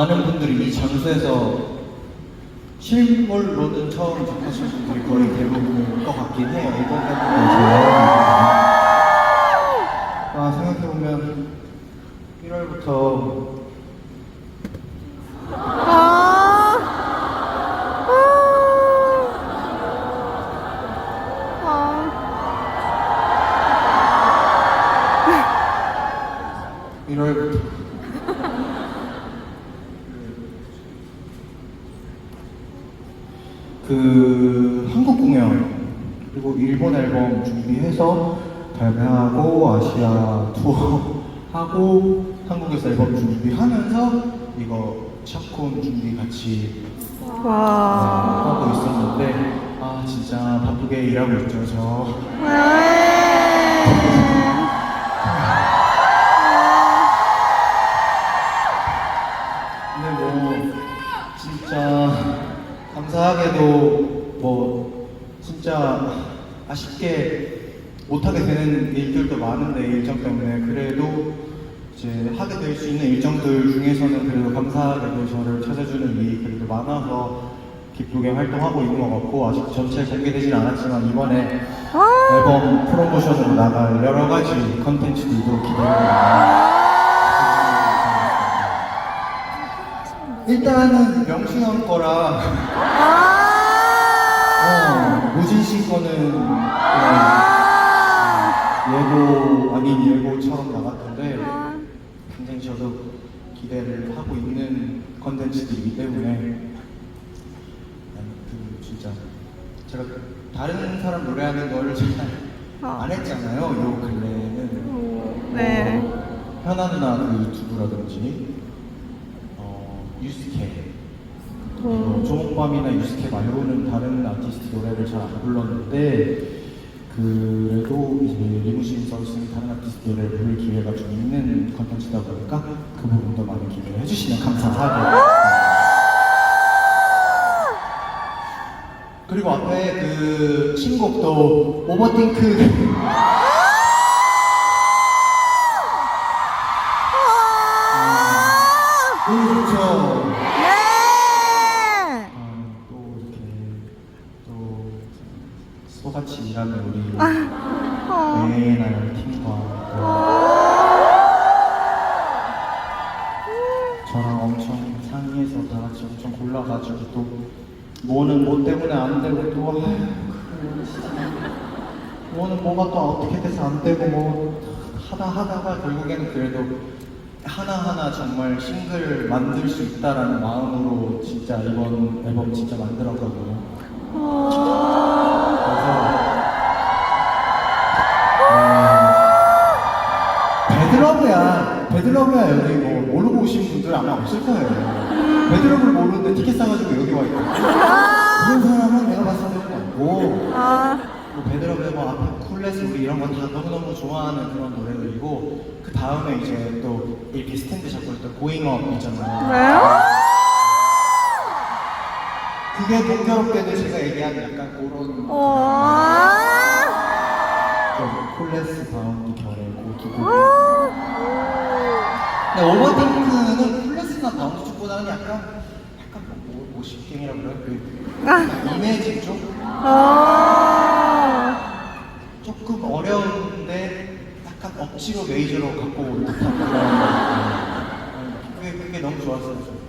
많은 분들이 이 장소에서 실물로는 처음 접하실 분들이 거의 대부분일 것 같긴 해요. 일본 타이틀에서. 아, 생각해보면 1월부터 일월부터 그 한국 공연 그리고 일본 앨범 준비해서 발매하고 아시아 투어 하고 한국에서 앨범 준비하면서 이거 샵콘 준비 같이 어, 하고 있었는데 아 진짜 바쁘게 일하고 있죠 저. 많은데 일정 때문에 그래도 이제 하게 될 수 있는 일정들 중에서는 그래도 감사하게도 저를 찾아주는 일이 그래도 많아서 기쁘게 활동하고 있는 것 같고 아직 전체 공개되진 않았지만 이번에 앨범 프로모션으로 나갈 여러 가지 컨텐츠들도 기대합니다. 일단은 형 거랑 어, 무진 씨 거는 그냥 예고 아닌 예고처럼 나갔던데 굉장히 저도 기대를 하고 있는 컨텐츠들이기 때문에 그 진짜 제가 다른 사람 노래하는 거를 잘안 했잖아요. 요 근래에는 네. 어, 현아 누나 그 유튜브라든지 어, 유스케 그리고 조목밤이나 유스케 말고는 다른 아티스트 노래를 잘 안 불렀는데 그래도 이제 리무신 서비스는 다른 아티스트 노래를 부를 기회가 좀 있는 컨텐츠다 보니까 그 부분도 많이 기대를 해주시면 감사하게 그리고 앞에 그 신곡도 오버띵크. 너무 좋죠. 또 뭐는 뭐 때문에 안 되고 또 아휴, 그래. 뭐는 뭐가 또 어떻게 돼서 안 되고 뭐 하다 하다가 결국에는 그래도 하나하나 정말 싱글 만들 수 있다라는 마음으로 진짜 이번 앨범 진짜 만들었거든요. 그래서 어, 배드러브야 배드러브야 여기 뭐 모르고 오신 분들 아마 없을 거예요. 배드러브를 모르는데 티켓 사가지고 여기 와 있고 그런 사람은 내가 봤을 때는 없고. 뭐 배드러브의 뭐 앞에 쿨레스 우리 이런 거 다 너무너무 좋아하는 그런 노래들이고 그 다음에 이제 또 이렇게 스탠드 잡고 있던 고잉업 있잖아요. 그게 동교롭게도 제가 얘기한 약간 그런 좀 콜레스 바운드 결의 고두 곡. 근데 오버딩크는 콜레스나 바운드 쪽보다는 약간 약간 뭐, 뭐 시갱이라 그래 그 약간 이미지 쪽 조금 어려운데 약간 억지로 메이저로 갖고 온 듯한 그런 음, 그게 그게 너무 좋았어요.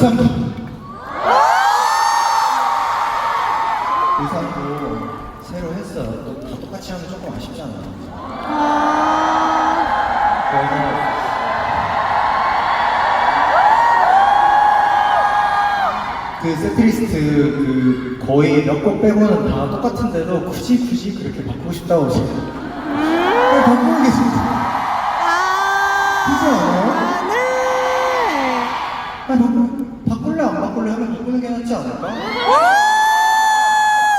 아 맞다 의상도. 의상도 새로 했어요. 또다 똑같이 하면 조금 아쉽잖아. 그래서 그 세트리스트 그 거의 몇 곡 빼고는 다 똑같은데도 굳이 굳이 그렇게 바꾸고 싶다고 지금 왜 바꾸고 계십니까? 그렇지 않아요? 아니, 바꿀, 바꿀래 안 바꿀래 하면 바꾸는 게 낫지 않을까?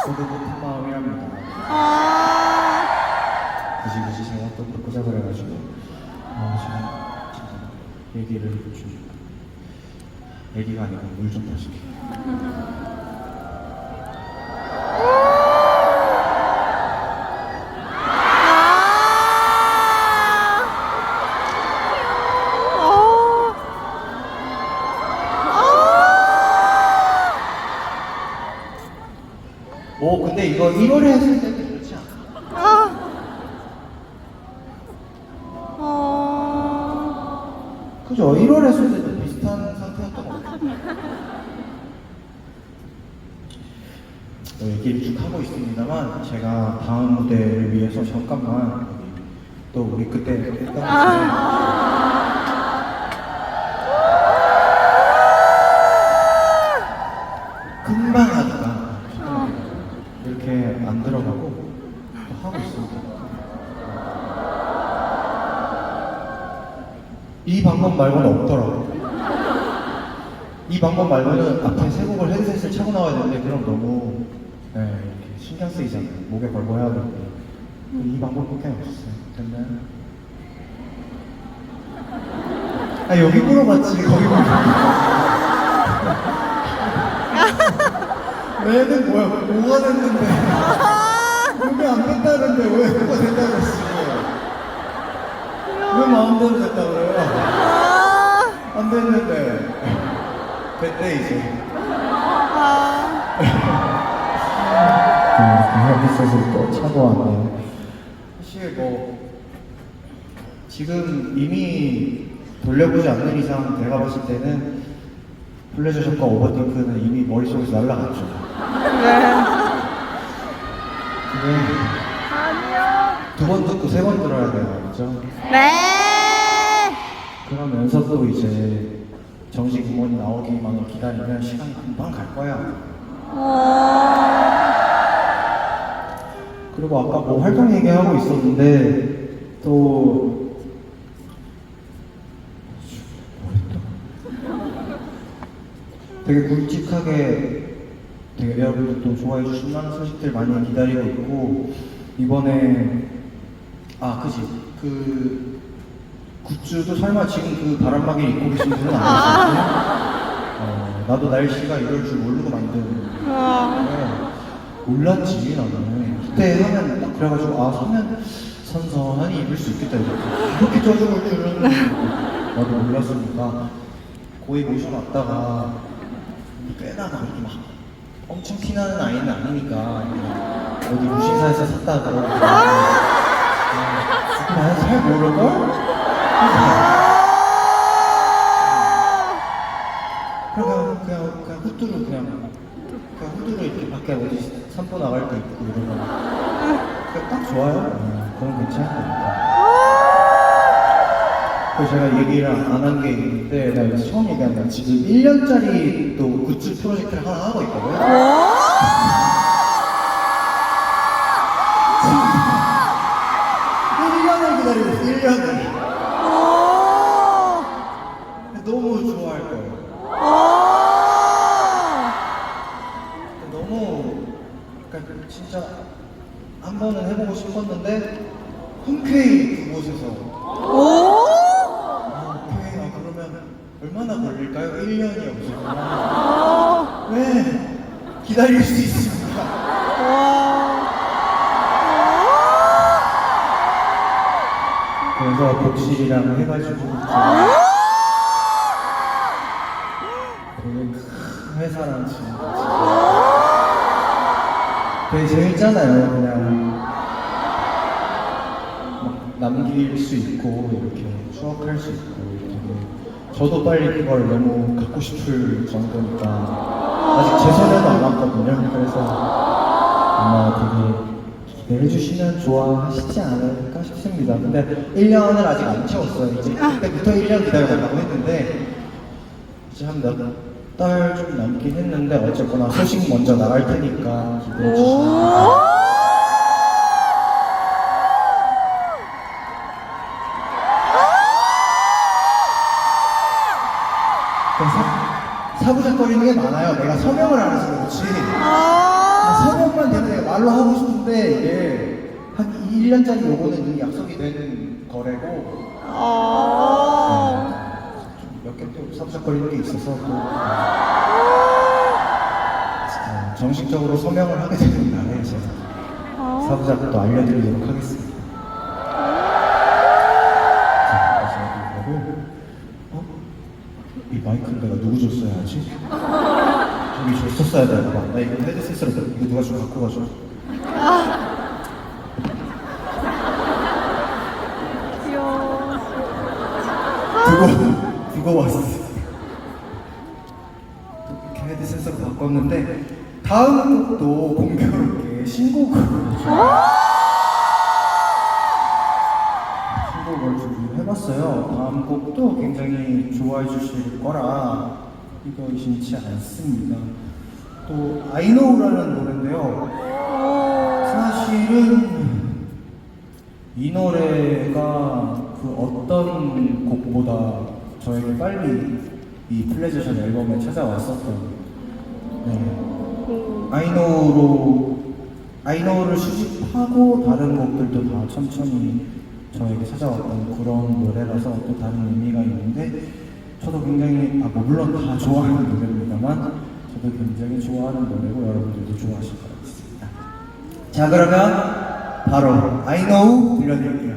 저도 같은 마음이랍니다. 아, 굳이 굳이 제가 또 바꾸자 그래가지고 아 지금 얘기를 좀 얘기가 아니고 물좀 마실게 아, 오 근데 이거 1월에 했을 때도 그렇지 않아? 아, 아, 그죠? 1월에 했을 때도 비슷한 상태였던 것 같아요. 뭐 얘기를 쭉 하고 있습니다만 제가 다음 무대를 위해서 잠깐만 또 우리 그때 했던 것 이렇게 안 들어가고 또 하고 있습니다. 이 방법 말고는 없더라고. 이 방법 말고는 앞에 세 곡을 헤드셋을 차고 나와야 되는데 그럼 너무 네, 이렇게 신경 쓰이잖아요. 목에 걸고 해야 되고. 이 방법밖에 없었어요. 됐나요? 아 여기 물어봤지 거기 물어봤지. 왜는 뭐야? 뭐가 됐는데? 그게 안 됐다는데 왜 뭐가 됐다고 했어? 왜 마음대로 됐다 그래요? 아, 안 됐는데 됐대 이제. 아, 이렇게 헤드셋을 또 차고 왔네요. 사실 뭐 지금 이미 돌려보지 않는 이상 제가 봤을 때는 플레저션과 오버띵크는 이미 머릿속에서 날라갔죠. 네. 아니요. 두 번 듣고 세 번 들어야 돼요, 그렇죠? 네. 그러면서 또 이제 정식 음원이 나오기만을 기다리면 시간이 금방 갈 거야. 어, 그리고 아까 뭐 활동 얘기하고 있었는데 또 되게 굵직하게 되게 여러분들 또 좋아해 주신 많은 소식들 많이 기다리고 있고 이번에 아 그지. 그 굿즈도 설마 지금 그 바람막이 입고 계신 분은 아니시죠? 어, 나도 날씨가 이럴 줄 모르고 만든. 아, 네. 몰랐지 나는. 그때 하면 딱 그래가지고 아 하면 선선하니 입을 수 있겠다 이렇게. 이렇게 쪄죽을 줄은 나도 몰랐으니까 고이 모셔 놨다가 꽤나 막 이렇게 막 엄청 티나는 아이는 아니니까 어디 무신사에서 샀다 그러고 나잘 모를걸? 그냥 그냥 그냥 후뚜루 그냥 그냥 후뚜루 이렇게 밖에 어디 산보 나갈 때 입고 이러면 그냥 딱 좋아요. 네, 그럼 괜찮은 거니까. 그래서 제가 얘기를 안 한 게 있는데 나 여기서 처음 얘기한 건 지금 1년짜리 또 굿즈 프로젝트를 하나 하고 있거든요. 오, 1년을 기다리고 있어 1년을. 오, 너무 좋아할 거예요. 오, 너무 그러니까 진짜 한 번은 해보고 싶었는데 흔쾌히 그곳에서 얼마나 걸릴까요? 1년이 없어요. 오, 왜 기다릴 수 있습니까? 와, 그래서 복실이랑 해가지고 되게 큰 회사랑 지금 되게 재밌잖아요 그냥 막 남길 수 있고 이렇게 추억할 수 있고 되게 저도 빨리 그걸 너무 갖고 싶을 정도니까 아직 제 손에도 안 왔거든요. 그래서 아마 되게 기대해 주시면 좋아하시지 않을까 싶습니다. 근데 1년을 아직 안 채웠어요. 이제 그때부터 1년 기다려달라고 했는데 이제 한몇달좀 남긴 했는데 어쨌거나 소식 먼저 나갈 테니까 기대해 주시면 사부작거리는 게 많아요. 내가 서명을 안 해서 그렇지. 아. 서명만 되면 내가 말로 하고 싶은데 이게 한 1년짜리 요거는 이미 약속이 되는 거래고 아. 몇개또 사부작거리는 게 있어서 또 어, 정식적으로 서명을 하게 되는 날에 제가 아. 사부작도 알려드리도록 하겠습니다. 저기 줬었어야 되나 봐. 나 이거 헤드셋으로 이거 누가 좀 갖고 가줘. 귀여워. 두고 두고 왔어. 또 이렇게 헤드셋으로 바꿨는데 다음 곡도 공교롭게 신곡을 신곡을 준비해봤어요. 다음 곡도 굉장히 좋아해 주실 거라 이거 의심치 않습니다. 또 아이노우라는 노래인데요. 사실은 이 노래가 그 어떤 곡보다 저에게 빨리 이 플레저션 앨범에 찾아왔었던 네. 아이노로 아이노를 수집하고 다른 곡들도 다 천천히 저에게 찾아왔던 그런 노래라서 또 다른 의미가 있는데 저도 굉장히 아, 뭐 물론 다 좋아하는 노래입니다만 저도 굉장히 좋아하는 노래고 여러분들도 좋아하실 것 같습니다. 자 그러면 바로 I know 들려드릴게요.